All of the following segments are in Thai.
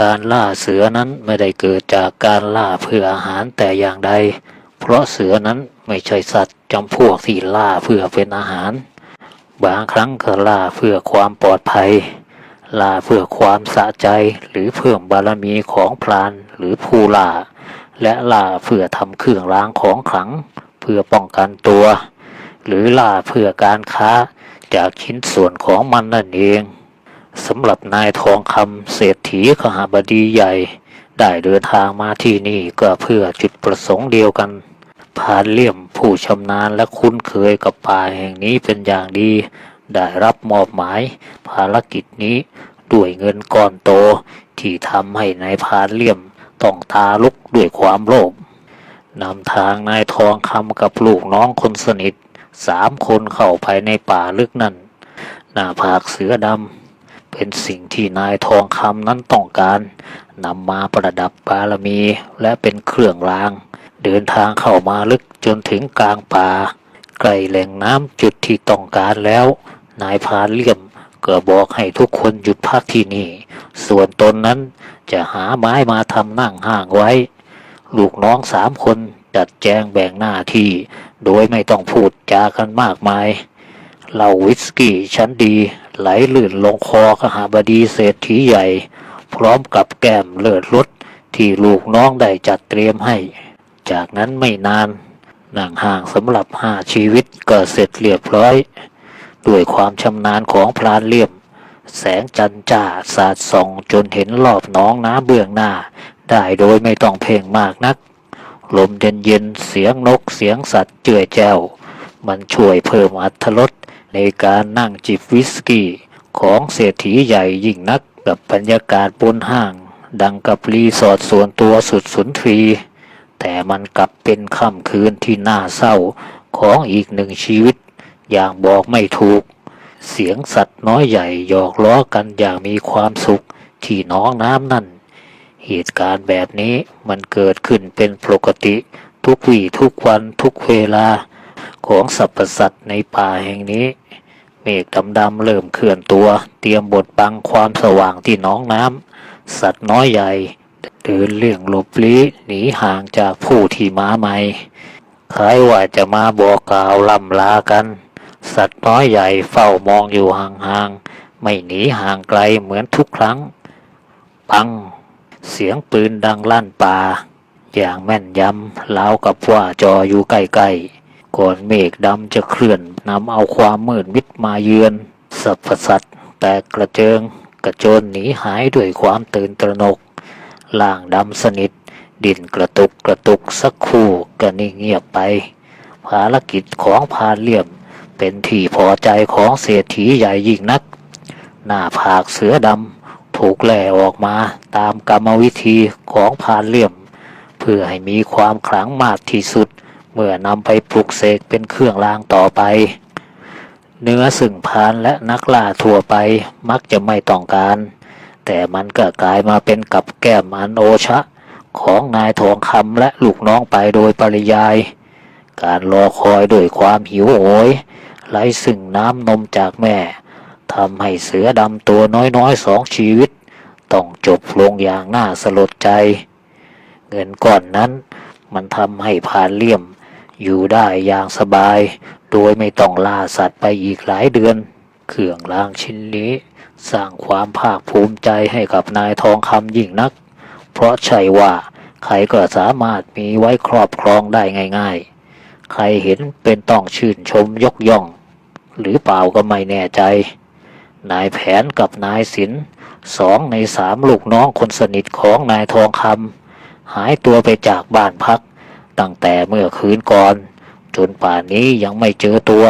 การล่าเสือนั้นไม่ได้เกิดจากการล่าเพื่ออาหารแต่อย่างใด เพราะเสือนั้นไม่ใช่สัตว์จำพวกที่ล่าเพื่อเป็นอาหาร บางครั้งก็ล่าเพื่อความปลอดภัย ล่าเพื่อความสะใจหรือเพิ่มบารมีของพรานหรือผู้ล่า และล่าเพื่อทำเครื่องรางของขลัง เพื่อป้องกันตัว หรือล่าเพื่อการค้าจากชิ้นส่วนของมันนั่นเอง สำหรับนายทองคำเศรษฐีขหาบดีใหญ่ ได้เดินทางมาที่นี่ก็เพื่อจุดประสงค์เดียวกันพานเลี่ยมผู้ชำนาญและคุ้นเคยกับป่าแห่งนี้เป็นอย่างดี ได้รับมอบหมายภารกิจนี้ด้วยเงินก้อนโต ที่ทำให้นายพานเลี่ยมต้องตาลุกด้วยความโลภนำทางนายทองคำกับลูกน้องคนสนิทสามคนเข้าไปในป่าลึกนั่นหน้าผากเสือดำ เป็นสิ่งที่นายทองคำนั้นต้องการนำมาประดับบารมีและเป็นเครื่องราง เดินทางเข้ามาลึกจนถึงกลางป่าใกล้แหล่งน้ำจุดที่ต้องการแล้ว นายพานเลี่ยมก็บอกให้ทุกคนหยุดพักที่นี่ ส่วนตนนั้นจะหาไม้มาทำนั่งห้างไว้ ลูกน้องสามคนจัดแจงแบ่งหน้าที่ โดยไม่ต้องพูดจากันมากมาย เหล้าวิสกี้ชั้นดี ไหลลื่นลงคอขหาบดีเศรษฐีใหญ่ พร้อมกับแก้มเลิศรสที่ลูกน้องได้จัดเตรียมให้ จากนั้นไม่นานหนังห่างสำหรับห้าชีวิตก็เสร็จเรียบร้อย ด้วยความชำนาญของพรานเลี่ยม แสงจันจ้าสาดส่องจนเห็นรอบน้องน้ำเบื้องหน้า ได้โดยไม่ต้องเพ่งมากนัก ลมเย็นเย็นเสียงนกเสียงสัตว์เจือแจ้ว มันช่วยเพิ่มอัตรส ในการนั่งจิบวิสกี้ ของเศรษฐีใหญ่ยิ่งนักกับบรรยากาศบนห้าง ดังกับรีสอร์ทส่วนตัวสุดสุนทรี แต่มันกลับเป็นค่ำคืนที่น่าเศร้าของอีกหนึ่งชีวิต อย่างบอกไม่ถูก เสียงสัตว์น้อยใหญ่หยอกล้อกันอย่างมีความสุขที่น้องน้ำนั่น เหตุการณ์แบบนี้มันเกิดขึ้นเป็นปกติทุกวี่ทุกวันทุกเวลาของสรรพสัตว์ในป่าแห่งนี้ เมฆดำๆเริ่มเคลื่อนตัว เตรียมบดบังความสว่างที่น้องน้ำ สัตว์น้อยใหญ่ เดินเลี่ยงหลบลี้หนีห่างจากผู้ที่มาใหม่ คล้ายว่าจะมาบอกกล่าวล่ำลากัน สัตว์น้อยใหญ่เฝ้ามองอยู่ห่างๆ ไม่หนีห่างไกลเหมือนทุกครั้ง ปัง เสียงปืนดังลั่นป่า อย่างแม่นยำรากับว่าจออยู่ใกล้ๆ ก่อนเมฆดำจะเคลื่อนนำเอาความมืดมิดมาเยือนสรรพสัตว์แตกกระเจิง กระโจนหนีหายด้วยความตื่นตระหนกล่างดำสนิท ดินกระตุกกระตุกสักครู่ก็นิ่งเงียบไป ภารกิจของพานเลี่ยม เป็นที่พอใจของเศรษฐีใหญ่ยิ่งนัก หน้าผากเสือดำถูกแล่ออกมาตามกรรมวิธีของพานเลี่ยม เพื่อให้มีความขลังมากที่สุด เมื่อนำไปปลุกเสกเป็นเครื่องรางต่อไป เนื้อซึ่งพานและนักล่าทั่วไปมักจะไม่ต้องการ แต่มันก็กลายมาเป็นกับแก้มอันโอชะ ของนายทองคำและลูกน้องไปโดยปริยาย การรอคอยด้วยความหิวโหยไร้ซึ่งน้ำนมจากแม่ทำให้เสือดำตัวน้อยๆสองชีวิต ต้องจบลงอย่างน่าสลดใจ เงินก้อนนั้นมันทำให้พานเลี่ยม อยู่ได้อย่างสบาย โดยไม่ต้องล่าสัตว์ไปอีกหลายเดือน เครื่องรางชิ้นนี้ สร้างความภาคภูมิใจให้กับนายทองคำยิ่งนัก เพราะใช่ว่าใครก็สามารถมีไว้ครอบครองได้ง่าย ๆ ใครเห็นเป็นต้องชื่นชมยกย่อง หรือเปล่าก็ไม่แน่ใจ นายแผนกับนายศิลสองในสามลูกน้องคนสนิทของนายทองคำหายตัวไปจากบ้านพัก ตั้งแต่เมื่อคืนก่อน จนป่านนี้ยังไม่เจอตัว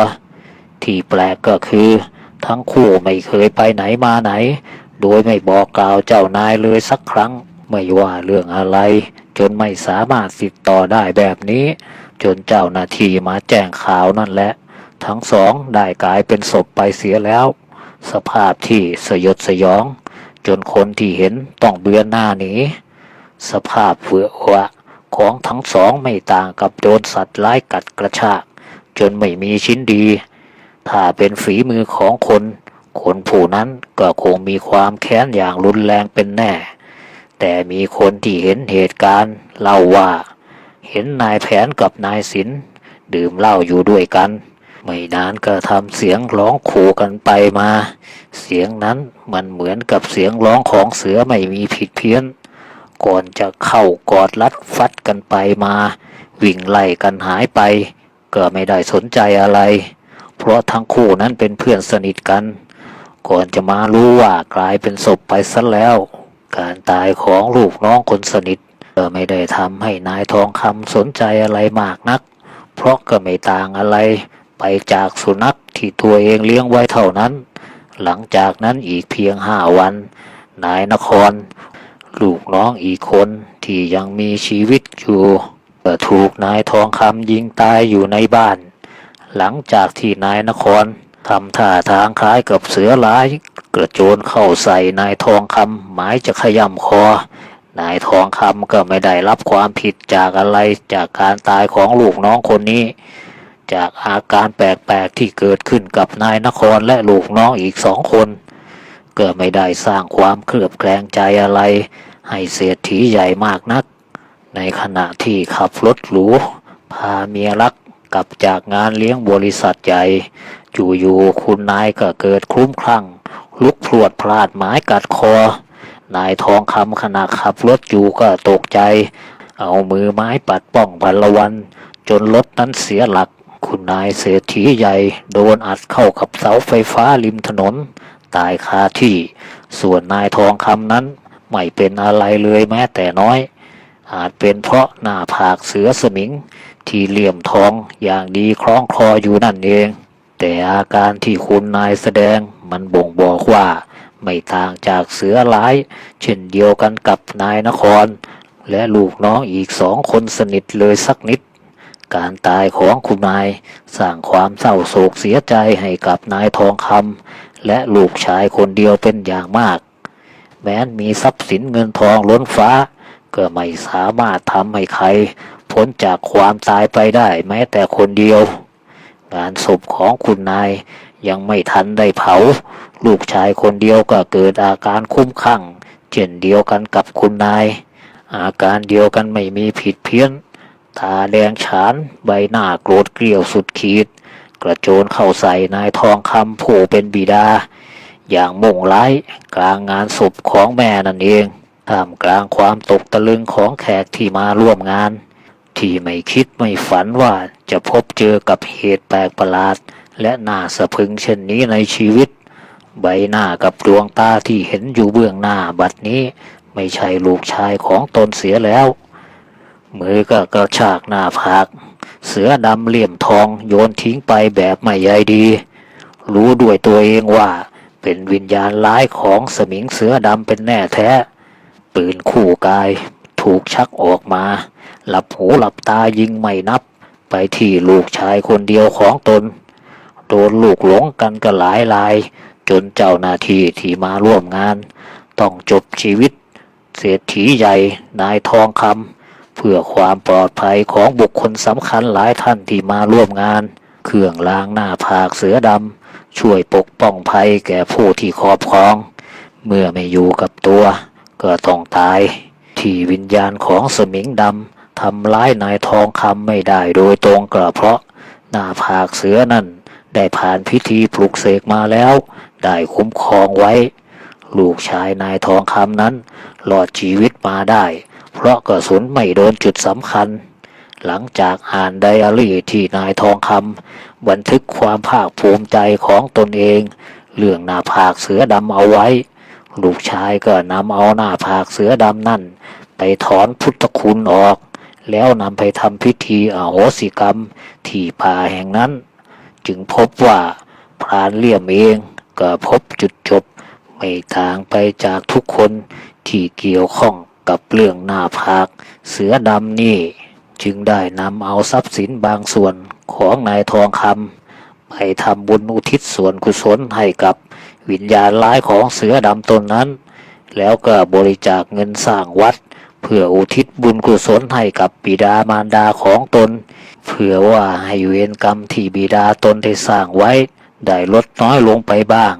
ที่แปลกก็คือ ทั้งคู่ไม่เคยไปไหนมาไหน โดยไม่บอกกล่าวเจ้านายเลยสักครั้ง ไม่ว่าเรื่องอะไร จนไม่สามารถติดต่อได้แบบนี้ จนเจ้าหน้าที่มาแจ้งข่าวนั่นแหละ ทั้งสองได้กลายเป็นศพไปเสียแล้ว สภาพที่สยดสยอง จนคนที่เห็นต้องเบือนหน้าหนีสภาพเฟื่อวะ ของทั้งสองไม่ต่างกับโดนสัตว์ร้ายกัดกระชาก จนไม่มีชิ้นดี ถ้าเป็นฝีมือของคน คนผู้นั้นก็คงมีความแค้นอย่างรุนแรงเป็นแน่ แต่มีคนที่เห็นเหตุการณ์เล่าว่า เห็นนายแผนกับนายสินดื่มเหล้าอยู่ด้วยกัน ไม่นานก็ทำเสียงร้องขู่กันไปมา เสียงนั้นมันเหมือนกับเสียงร้องของเสือไม่มีผิดเพี้ยน ก่อนจะเข้ากอดรัดฟัดกันไปมา วิ่งไล่กันหายไป ก็ไม่ได้สนใจอะไร เพราะทั้งคู่นั้นเป็นเพื่อนสนิทกัน ก่อนจะมารู้ว่ากลายเป็นศพไปซะแล้ว การตายของลูกน้องคนสนิทก็ไม่ได้ทำให้นายทองคำสนใจอะไรมากนัก เพราะก็ไม่ต่างอะไร ไปจากสุนัขที่ตัวเองเลี้ยงไว้เท่านั้น หลังจากนั้นอีกเพียงห้าวัน นายนคร ลูกน้องอีกคนที่ยังมีชีวิตอยู่ก็ถูกนายทองคำยิงตายอยู่ในบ้าน หลังจากที่นายนครทำท่าทางคล้ายกับเสือร้ายกระโจนเข้าใส่นายทองคำหมายจะขย่ำคอ นายทองคำก็ไม่ได้รับความผิดจากอะไรจากการตายของลูกน้องคนนี้ จากอาการแปลกๆที่เกิดขึ้นกับนายนครและลูกน้องอีกสองคน ก็ไม่ได้สร้างความเคลือบแคลงใจอะไร ให้เศรษฐีใหญ่มากนัก ในขณะที่ขับรถหรูพาเมียรักกลับจากงานเลี้ยงบริษัทใหญ่อยู่ๆคุณนายก็เกิดคลุ้มคลั่ง ลุกพรวดพลาดไม้กัดคอ นายทองคำขณะขับรถอยู่ก็ตกใจ เอามือไม้ปัดป้องพันละวัน จนรถนั้นเสียหลัก คุณนายเศรษฐีใหญ่ โดนอัดเข้ากับเสาไฟฟ้าริมถนน ตายคาที่ ส่วนนายทองคำนั้น ไม่เป็นอะไรเลยแม้แต่น้อย อาจเป็นเพราะหน้าผากเสือสมิง ที่เหลี่ยมทองอย่างดีคล้องคออยู่นั่นเอง แต่อาการที่คุณนายแสดงมันบ่งบอกว่า ไม่ต่างจากเสือร้าย เช่นเดียวกันกับนายนคร และลูกน้องอีกสองคนสนิทเลยสักนิดการตายของคุณนายสร้างความเศร้าโศกเสียใจให้กับนายทองคำ และลูกชายคนเดียวเป็นอย่างมาก แม้นมีทรัพย์สินเงินทองล้นฟ้า ก็ไม่สามารถทำให้ใครพ้นจากความตายไปได้แม้แต่คนเดียว งานศพของคุณนายยังไม่ทันได้เผา ลูกชายคนเดียวก็เกิดอาการคุ้มข้างเช่นเดียวกันกับคุณนาย อาการเดียวกันไม่มีผิดเพี้ยน ตาแดงฉานใบหน้าโกรธเกลียวสุดขีด กระโจนเข้าใส่นายทองคำผู้เป็นบิดา อย่างมุ่งร้ายกลางงานศพของแม่นั่นเองท่ามกลางความตกตะลึงของแขกที่มาร่วมงาน ที่ไม่คิดไม่ฝันว่าจะพบเจอกับเหตุแปลกประหลาด และน่าสะพึงเช่นนี้ในชีวิต ใบหน้ากับดวงตาที่เห็นอยู่เบื้องหน้าบัดนี้ ไม่ใช่ลูกชายของตนเสียแล้ว มือก็กระชากหน้าผาก เสือดำเหลี่ยมทองโยนทิ้งไปแบบไม่ใยดี รู้ด้วยตัวเองว่าเป็นวิญญาณร้ายของสมิงเสือดำเป็นแน่แท้ ปืนคู่กาย ถูกชักออกมา หลับหูหลับตายิงไม่นับ ไปที่ลูกชายคนเดียวของตน โดนลูกหลงกันก็หลายลาย จนเจ้าหน้าที่ที่มาร่วมงาน ต้องจบชีวิต เศรษฐีใหญ่นายทองคำ เพื่อความปลอดภัยของบุคคลสำคัญหลายท่านที่มาร่วมงาน เครื่องล้างหน้าผากเสือดำช่วยปกป้องภัยแก่ผู้ที่ครอบครอง เมื่อไม่อยู่กับตัวก็ต้องตาย ที่วิญญาณของสมิงดำทำร้ายนายทองคำไม่ได้โดยตรงก็เพราะหน้าผากเสือนั่นได้ผ่านพิธีปลุกเสกมาแล้ว ได้คุ้มครองไว้ ลูกชายนายทองคำนั้นรอดชีวิตมาได้ เพราะกระสุนไม่โดนจุดสำคัญ หลังจากอ่านไดอารี่ที่นายทองคำบันทึกความภาคภูมิใจของตนเอง เรื่องหน้าผากเสือดำเอาไว้ ลูกชายก็นำเอาหน้าผากเสือดำนั่น ไปถอนพุทธคุณออก แล้วนำไปทำพิธีอโหสิกรรมที่ป่าแห่งนั้น จึงพบว่าพรานเลี่ยมเองก็พบจุดจบ ไม่ต่างไปจากทุกคนที่เกี่ยวข้อง กับเรื่องหน้าผาก เสือดำนี่ จึงได้นำเอาทรัพย์สินบางส่วนของนายทองคำไปทำบุญอุทิศส่วนกุศลให้กับวิญญาณร้ายของเสือดำตนนั้น แล้วก็บริจาคเงินสร้างวัด เพื่ออุทิศบุญกุศลให้กับบิดามารดาของตน เพื่อว่าให้เวรกรรมที่บิดาตนได้สร้างไว้ ได้ลดน้อยลงไปบ้าง